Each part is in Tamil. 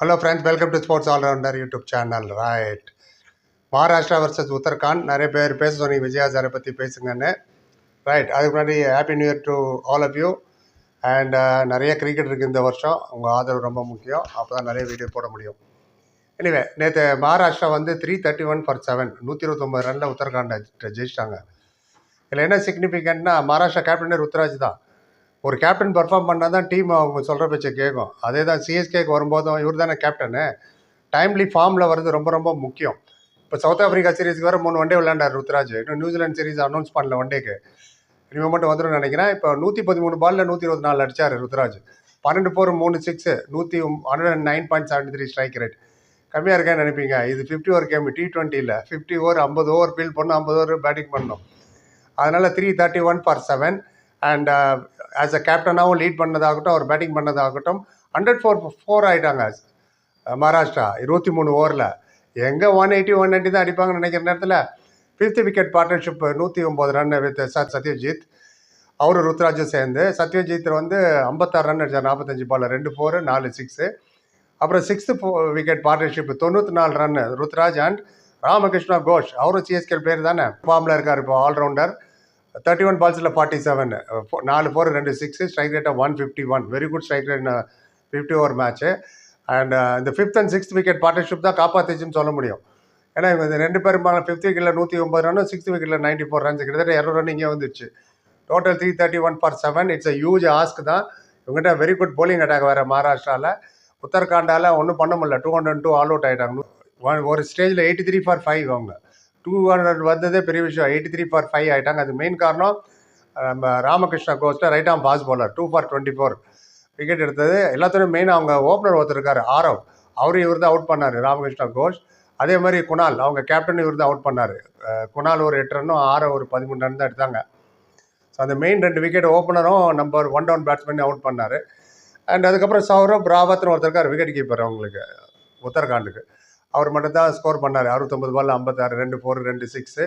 Hello friends welcome to sports allrounder YouTube channel right Maharashtra versus Uttarakhand நிறைய பேர் பேச சொன்னீங்க விஜயா சாரை பற்றி பேசுங்கன்னு. ரைட் அதுக்கு முன்னாடி happy new year to all of you and நிறைய கிரிக்கெட் இருக்குது இந்த வருஷம். உங்கள் ஆதரவு ரொம்ப முக்கியம். அப்போ தான் நிறைய வீடியோ போட முடியும். எனிவே நேற்று மகாராஷ்டிரா வந்து three thirty one for seven நூற்றி இருபத்தொம்பது ரனில் உத்தரகாண்டை ஜெயிச்சிட்டாங்க. இதில் என்ன சிக்னிஃபிகண்ட்னா மகாராஷ்டிரா கேப்டனர் ருத்ராஜ் தான். ஒரு கேப்டன் பர்ஃபார்ம் பண்ணால் தான் டீம் அவங்க சொல்கிற பேச்சை கேட்கும் அதே தான் சிஎஸ்கேக்கு வரும்போதும் இவர் தானே கேப்டனு டைம்லி ஃபார்மில் வர்றது ரொம்ப ரொம்ப முக்கியம். இப்போ சவுத் ஆஃப்ரிக்கா சீரீஸ்க்கு வர மூணு ஒன்டே விளையாண்டார் ருத்ராஜ். இன்னும் நியூசிலாந்து சீரீஸ் அனௌன்ஸ் பண்ணல ஒன்டேக்கு இனிமேல் மட்டும் வந்துடும் நினைக்கிறேன். இப்போ நூற்றி பதிமூணு பாலில் நூற்றி இருபத்தி நாலு அடித்தார் ருத்ராஜ். பன்னெண்டு போர் மூணு சிக்ஸு நூற்றி hundred and nine point seventy three strike rate கம்மியாக இருக்கேன்னு நினைப்பீங்க. இது ஃபிஃப்டி ஓவர் கேம் டி டுவெண்ட்டியில் ஃபிஃப்டி ஓவர் ஐம்பது ஓவர் ஃபீல் பண்ணணும் ஐம்பது ஓவர் பேட்டிங் பண்ணணும் அதனால் three thirty one for seven and as a கேப்டனாகவும் lead பண்ணதாகட்டும் அவர் பேட்டிங் பண்ணதாகட்டும் ஹண்ட்ரட் ஃபோர் ஃபோர் ஆகிட்டாங்க மகாராஷ்டிரா இருபத்தி மூணு ஓவரில் எங்கே ஒன் எயிட்டி ஒன் நைன்ட்டி தான் அடிப்பாங்கன்னு நினைக்கிற நேரத்தில் ஃபிஃப்த் விக்கெட் பார்ட்னர்ஷிப் நூற்றி ஒம்பது ரன் வித் சார் சத்யஜித் அவரும் ருத்ராஜும் சேர்ந்து சத்யஜித் வந்து ஐம்பத்தாறு ரன் அடிச்சார் நாற்பத்தஞ்சு பால் ரெண்டு ஃபோரு நாலு சிக்ஸு அப்புறம் சிக்ஸ்த்து விக்கெட் பார்ட்னர்ஷிப் தொண்ணூற்றி நாலு ரன் ருத்ராஜ் அண்ட் ராமகிருஷ்ணா கோஷ். அவரும் சிஎஸ்கே பிளேயர் தானே? ஃபார்மில் இருக்கார் இப்போ ஆல்ரவுண்டர் தேர்ட்டி ஒன் பால்ஸில் ஃபார்ட்டி செவன் நாலு ஃபோர் ரெண்டு சிக்ஸ் ஸ்ட்ரைக் ரேட்டாக one fifty one very good strike rate fifty over match and இந்த fifth and sixth wicket partnership தான் காப்பாற்றுச்சுன்னு சொல்ல முடியும். ஏன்னா இவங்க இந்த ரெண்டு பேரும் ஃபிஃப்த் விக்கெட்டில் நூற்றி ஒம்பது ரன்னு சிக்ஸ்த் விக்கெட்டில் நைன்ட்டி ஃபோர் ரன்ஸ் கிட்டத்தட்ட இரநூறு ரன் இங்கே total three thirty one for seven it's a huge ask தான். இவங்ககிட்ட வெரி குட் போலிங் அட்டாக் வேறு மகாராஷ்டிராவில் உத்தரகாண்டால் ஒன்றும் பண்ண முடியல. Two hundred two all out ஆகிட்டாங்க ஒரு ஸ்டேஜில் எயிட்டி த்ரீ ஃபார் ஃபைவ் அவங்க. டூ ஹண்ட்ரட் வந்ததே பெரிய விஷயம். எயிட்டி த்ரீ ஃபார் ஃபைவ் ஆகிட்டாங்க அது மெயின் காரணம் நம்ம Ramakrishna coaster right arm pace bowler two for twenty four wicket எடுத்தது. எல்லாத்துலேயும் மெயின் அவங்க ஓப்பனர் ஒருத்தர் இருக்கார் ஆரவ். அவரும் இவர் தான் அவுட் பண்ணார் ராமகிருஷ்ணா கோஷ் அதே மாதிரி குணால் அவங்க கேப்டன் இவர் தான் அவுட் பண்ணார். குணால் ஒரு எட்டு ரன்னும் ஆரவ் ஒரு பதிமூணு ரன் தான் எடுத்தாங்க. ஸோ அந்த மெயின் ரெண்டு wicket ஓப்பனரும் number one down batsman out பண்ணார். அண்ட் அதுக்கப்புறம் சௌரவ் ராவத்னு ஒருத்தர் இருக்கார் விக்கெட் கீப்பர் அவங்களுக்கு உத்தரகாண்டுக்கு. அவர் மட்டும்தான் ஸ்கோர் பண்ணார். அறுபத்தொம்பது பால் ஐம்பத்தாறு ரெண்டு ஃபோர் ரெண்டு சிக்ஸு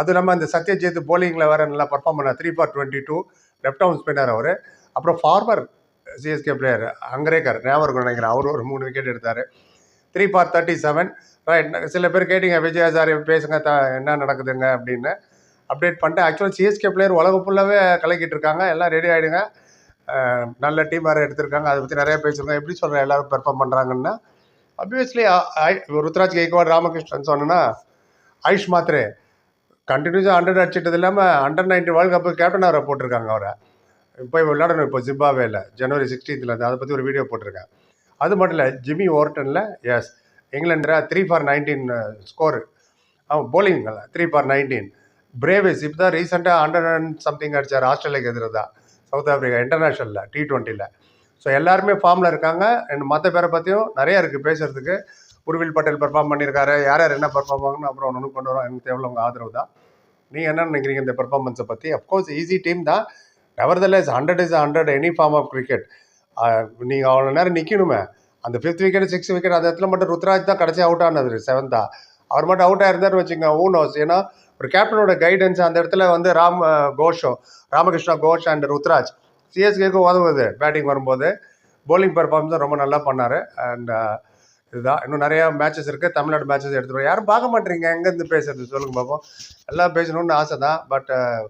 அது இல்லாமல் அந்த சத்யஜித் போலிங்கில் வேறு நல்லா பர்ஃபார்ம் பண்ணார். Three for twenty two left hand spinner அவர். அப்புறம் ஃபார்மர் சிஎஸ்கே பிளேயர் அங்கரேக்கர் ஞாபகம் நினைக்கிறேன். அவர் ஒரு மூணு விக்கெட் எடுத்தார். Three for thirty seven right சில பேர் கேட்டிங்க விஜயா சார் பேசுங்க த என்ன நடக்குதுங்க? அப்படின்னு. அப்டேட் பண்ணிட்டேன் ஆக்சுவலாக சிஎஸ்கே பிளேயர் உலகம் ஃபுல்லாகவே கலக்கிட்டு இருக்காங்க. எல்லாம் ரெடி ஆகிடுங்க நல்ல டீம் வேறு எடுத்திருக்காங்க. அதை பற்றி நிறையா பேசியிருக்காங்க எப்படி சொல்கிறேன் எல்லோரும் பெர்ஃபார்ம் பண்ணுறாங்கன்னா அப்வியஸ்லி ருத்ராஜ் கேக்வாட் ராமகிருஷ்ணன் சொன்னேன்னா ஆயுஷ் மாத்ரே கண்டினியூஸாக ஹண்ட்ரட் அடிச்சிட்டது இல்லாமல் under ninety world cup captain அவரை போட்டிருக்காங்க அவரை. இப்போ விளையாடணும் இப்போ ஜிம்பாவேல ஜனவரி சிக்ஸ்டீன்த்தில் அதை பற்றி ஒரு வீடியோ போட்டிருக்கேன் அது மட்டும் இல்லை ஜிம்மி ஓர்டனில் எஸ் இங்கிலாண்டில் த்ரீ ஃபார் நைன்டீன் ஸ்கோரு அவன் போலிங்கில் த்ரீ ஃபார் நைன்டீன் பிரேவிஸ் இப்போ தான் ரீசெண்டாக ஹண்ட்ரட் அண்ட் சம்திங் அடித்தார் ஆஸ்திரேலியாவுக்கு எதிராக தான் சவுத் ஆஃப்ரிக்கா இன்டர்நேஷ்னலில் டி டுவெண்ட்டியில் ஸோ எல்லாருமே ஃபார்மில் இருக்காங்க. அண்ட் மற்ற பேரை பற்றியும் நிறையா இருக்குது பேசுகிறதுக்கு உருவில் பட்டேல் பெர்ஃபார்ம் பண்ணியிருக்காரு. யார் யார் என்ன பெர்ஃபார்ம் ஆகணும் அப்புறம் ஒன்று கொண்டு வரோம். எனக்கு தேவையில்ல உங்கள் ஆதரவு தான். நீங்கள் என்ன நினைக்கிறீங்க இந்த பெர்ஃபார்மன்ஸை பற்றி அஃப்கோர்ஸ் ஈஸி டீம் தான். Nevertheless hundred is hundred any form of cricket நீங்கள் அவ்வளோ நேரம் நிற்கணுமே அந்த ஃபிஃப்த் விக்கெட் சிக்ஸ் விக்கெட் அந்த இடத்துல மட்டும் ருத்ராஜ் தான் கடைசி அவுட் ஆனது செவன்த்தா அவர் மட்டும் அவுட் ஆயிருந்தார் வச்சுங்க ஊ நோஸ் ஏன்னா ஒரு கேப்டனோட கைடன்ஸ் அந்த இடத்துல வந்து ராம் கோஷோ ராமகிருஷ்ணா கோஷ் அண்ட் ருத்ராஜ். சிஎஸ்கேக்கும் உதவுது. பேட்டிங் வரும்போது போலிங் பெர்ஃபார்மன்ஸும் ரொம்ப நல்லா பண்ணார். அண்ட் uh, இதுதான். இன்னும் நிறையா மேட்சஸ் இருக்குது தமிழ்நாடு மேட்சஸ் எடுத்துகிட்டு யாரும் பார்க்க மாட்டேறீங்க எங்கேருந்து பேசுறது? சொல்லுங்கள் பார்ப்போம் எல்லாம் பேசணும்னு ஆசை தான். பட் uh,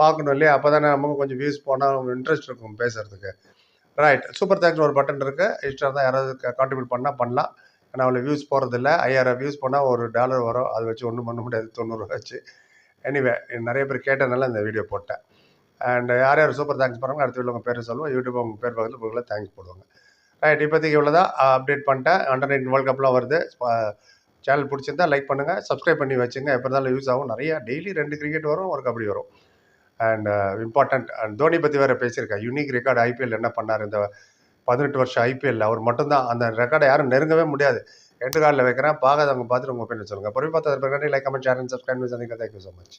பார்க்கணும் இல்லையா? அப்போ தானே நமக்கு கொஞ்சம் வியூஸ் போனால் இன்ட்ரெஸ்ட் இருக்கும் பேசுகிறதுக்கு ரைட் சூப்பர் தேங்க்ஸ் ஒரு பட்டன் இருக்குது இஷ்டம் தான் யாராவது கான்ட்ரிபியூட் பண்ணால் பண்ணலாம். ஏன்னா அவ்வளோ வியூஸ் போகிறதில்ல ஐயாயிரம் வியூஸ் போனால் ஒரு டாலர் வரும். அதை வச்சு ஒன்றும் பண்ண முடியாது. தொண்ணூறுரூவா வச்சு. எனிவே நிறைய பேர் கேட்டனால இந்த வீடியோ போட்டேன். அண்ட் யார் யார் சூப்பர் தேங்க்ஸ் பண்ணுறாங்க அடுத்த வீட்டில் உங்கள் பேர் சொல்லுவோம். யூடியூப் உங்கள் பேர் பக்கத்தில் உங்களை தேங்க்ஸ் போடுவாங்க. ரைட் இப்போதைக்கு இவ்வளோ தான் அப்டேட் பண்ணிட்டேன். அண்டர் நைன்டீன் வேர்ல்ட் கப்லாம் வருது. சேனல் பிடிச்சிருந்தா லைக் பண்ணுங்கள் சப்ஸ்கிரைப் பண்ணி வச்சுங்க. எப்போ இருந்தாலும் யூஸ் ஆகும். நிறையா டெய்லி ரெண்டு கிரிக்கெட் வரும் ஒரு கபடி வரும். அண்ட் இம்பார்ட்டண்ட் அண்ட் தோனி பற்றி வேறு பேசியிருக்கேன். யூனிக் ரெக்கார்டு ஐபிஎல் என்ன பண்ணார்? இந்த பதினெட்டு வருஷம் ஐபிஎல் அவர் மட்டும்தான். அந்த ரெக்கார்டை யாரும் நெருங்கவே முடியாது. எட்டு காலில் வைக்கிறேன். பார்க்காதவங்க பார்த்துட்டு உங்கள் ஒப்பீனியன் சொல்லுங்கள் பொறுப்பு பார்த்து like comment share and subscribe சந்திக்க தேங்க்யூ ஸோ மச்